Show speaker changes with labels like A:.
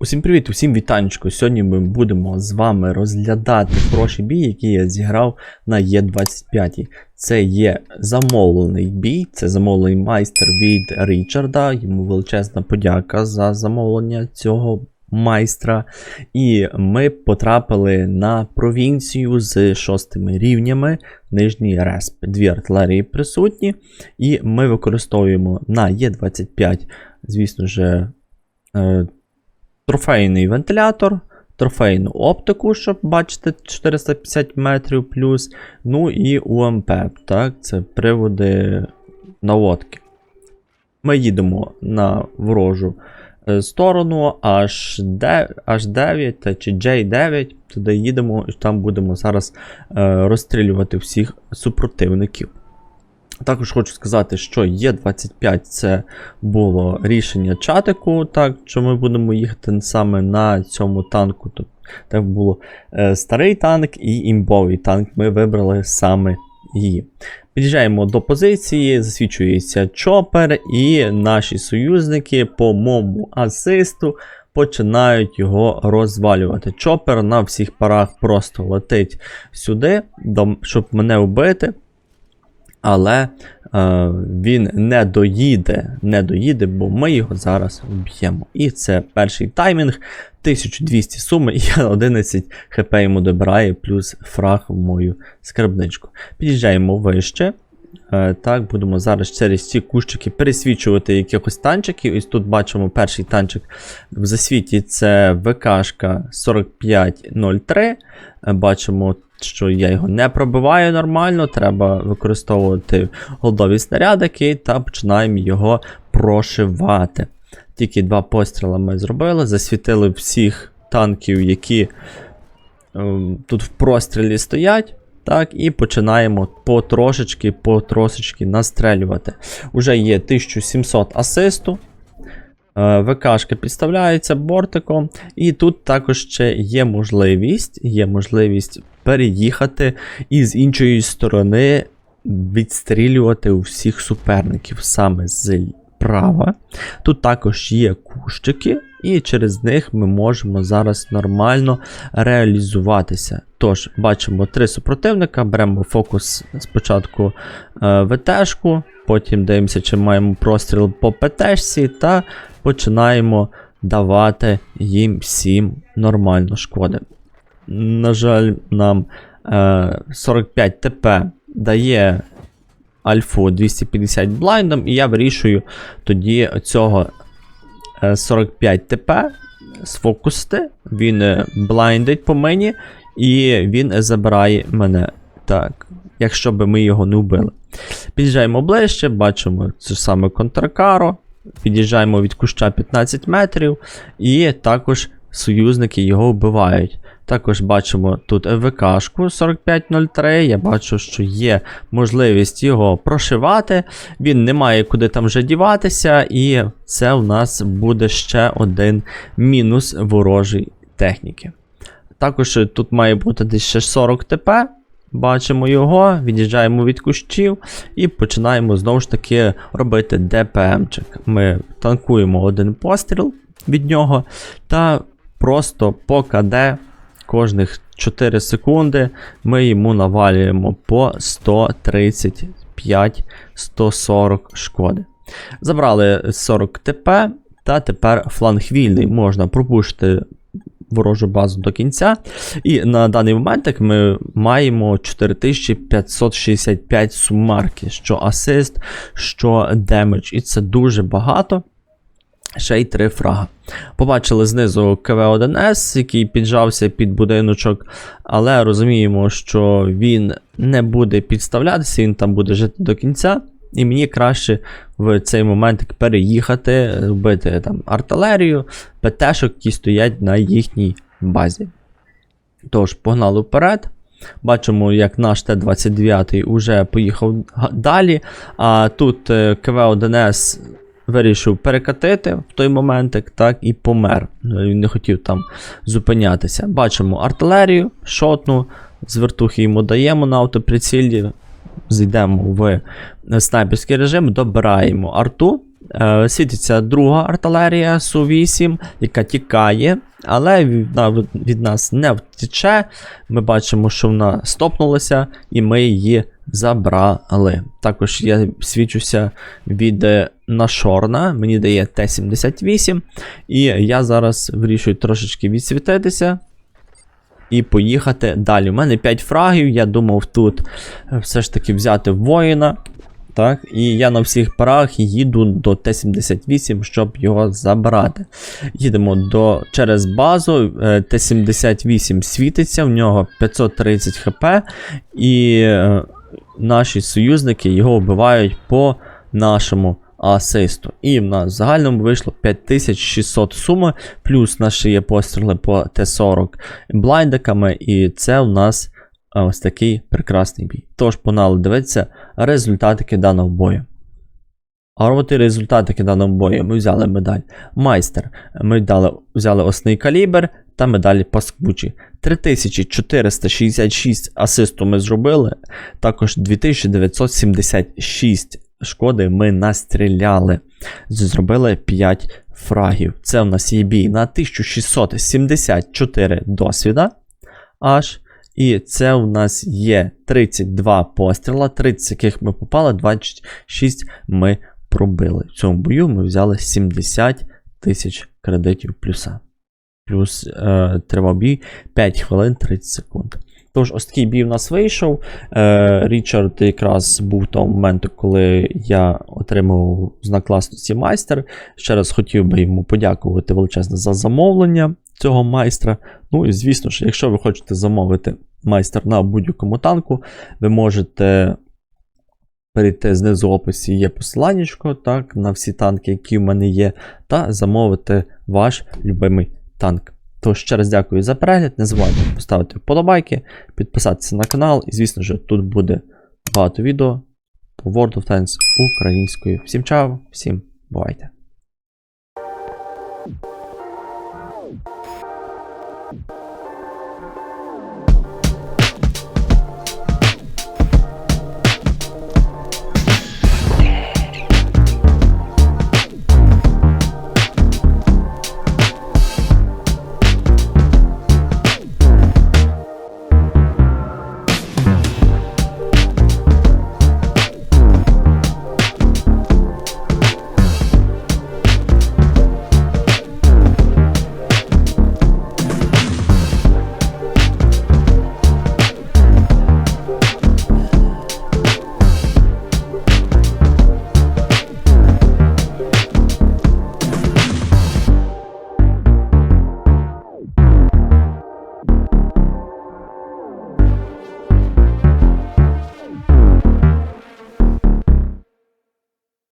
A: Усім привіт, усім вітанечко. Сьогодні ми будемо з вами розглядати хороший бій, який я зіграв на Є25. Це є замовлений бій, це замовлений майстер від Річарда. Йому величезна подяка за замовлення цього майстра. І ми потрапили на провінцію з шостими рівнями. Нижній респ. Дві артилерії присутні. І ми використовуємо на Є25, звісно ж. Трофейний вентилятор, трофейну оптику, щоб бачити 450 метрів плюс. Ну і УМП, так, це приводи наводки. Ми їдемо на ворожу е, сторону H9, H9 чи J9. Туди їдемо і там будемо зараз е, розстрілювати всіх супротивників. Також хочу сказати, що Є25 це було рішення чатику, так, що ми будемо їхати саме на цьому танку. Тобто, так було е, старий танк і імбовий танк. Ми вибрали саме її. Під'їжджаємо до позиції, засвічується чопер, і наші союзники по моєму асисту починають його розвалювати. Чопер на всіх парах просто летить сюди, щоб мене вбити. Але е, він не доїде, не доїде, бо ми його зараз вб'ємо. І це перший таймінг. 1200 суми, і я 11 хп йому добираю, плюс фраг в мою скарбничку. Під'їжджаємо вище. Е, так, будемо зараз через ці кущики пересвічувати якихось танчиків. І тут бачимо перший танчик в засвіті це ВКшка 4503. Е, Бачимо, що я його не пробиваю нормально. Треба використовувати голдові снарядики та починаємо його прошивати. Тільки два постріли ми зробили, засвітили всіх танків, які ем, тут в прострілі стоять. Так, і починаємо потрошечки, потрошечки настрелювати. Уже є 1700 асисту. Е, ВКшка підставляється бортиком. І тут також ще є можливість, є можливість переїхати і з іншої сторони відстрілювати у всіх суперників саме з права. Тут також є кущики, і через них ми можемо зараз нормально реалізуватися. Тож, бачимо три супротивника, беремо фокус спочатку е, ВТшку, потім дивимося, чи маємо простріл по ПТшці, та починаємо давати їм всім нормально шкоди. На жаль, нам е, 45 ТП дає альфу 250 блайндом, і я вирішую тоді цього 45 ТП сфокусити. Він е, блайндить по мені, і він забирає мене. Так, якщо би ми його не вбили. Під'їжджаємо ближче, бачимо це саме контракаро. Під'їжджаємо від куща 15 метрів, і також союзники його вбивають. Також бачимо тут ВКшку 4503. Я бачу, що є можливість його прошивати. Він не має куди там вже діватися, і це у нас буде ще один мінус ворожої техніки. Також тут має бути десь ще 40 ТП. Бачимо його, від'їжджаємо від кущів і починаємо знову ж таки робити ДПМчик. Ми танкуємо один постріл від нього та просто по КД кожних 4 секунди ми йому навалюємо по 135-140 шкоди. Забрали 40 ТП, та тепер фланг вільний. Можна пропушити ворожу базу до кінця. І на даний момент ми маємо 4565 сумарки, що асист, що демедж. І це дуже багато. Ще й три фрага. Побачили знизу КВ-1С, який піджався під будиночок, але розуміємо, що він не буде підставлятися, він там буде жити до кінця. І мені краще в цей момент переїхати, вбити там артилерію, ПТшок, які стоять на їхній базі. Тож, погнали вперед. Бачимо, як наш Т-29 уже поїхав далі. А тут е, КВ-1С вирішив перекатити в той моментик, так і помер. Він не хотів там зупинятися. Бачимо артилерію, шотну, з вертухи йому даємо на автоприцілі, зайдемо в снайперський режим, добираємо арту. Е, світиться друга артилерія Су-8, яка тікає, але від, нас не втече. Ми бачимо, що вона стопнулася, і ми її забрали. Також я свічуся від е, Нашорна, мені дає Т-78. І я зараз вирішую трошечки відсвітитися. І поїхати далі. У мене 5 фрагів, я думав тут е, все ж таки взяти воїна. Так, і я на всіх парах їду до Т-78, щоб його забрати. Їдемо до, через базу. е, Т-78 світиться, в нього 530 хп, і е, наші союзники його вбивають по нашому асисту. І в нас в загальному вийшло 5600 суми, плюс наші є постріли по Т-40 блайндиками, і це у нас ось такий прекрасний бій. Тож, погнали дивитися результатики даного бою. А от і результатики даного бою. Ми взяли медаль майстер. Ми дали, взяли основний калібр та медалі паскучі. 3466 асисту ми зробили. Також 2976 шкоди ми настріляли. Зробили 5 фрагів. Це у нас є бій на 1674 досвіда. Аж. І це у нас є 32 постріла, 30 яких ми попали, 26 ми пробили. В цьому бою ми взяли 70 тисяч кредитів плюса. Плюс е, тривав бій 5 хвилин 30 секунд. Тож, ось такий бій в нас вийшов. Е, Річард якраз був того моменту, коли я отримав знак класності майстер. Ще раз хотів би йому подякувати величезне за замовлення цього майстра. Ну і звісно ж, якщо ви хочете замовити майстер на будь-якому танку, ви можете перейти знизу в описі є посиланнячко, так, на всі танки, які в мене є, та замовити ваш любимий танк. Тож ще раз дякую за перегляд. Не забувайте поставити вподобайки, підписатися на канал, і, звісно ж, тут буде багато відео по World of Tanks українською. Всім чао, всім бувайте!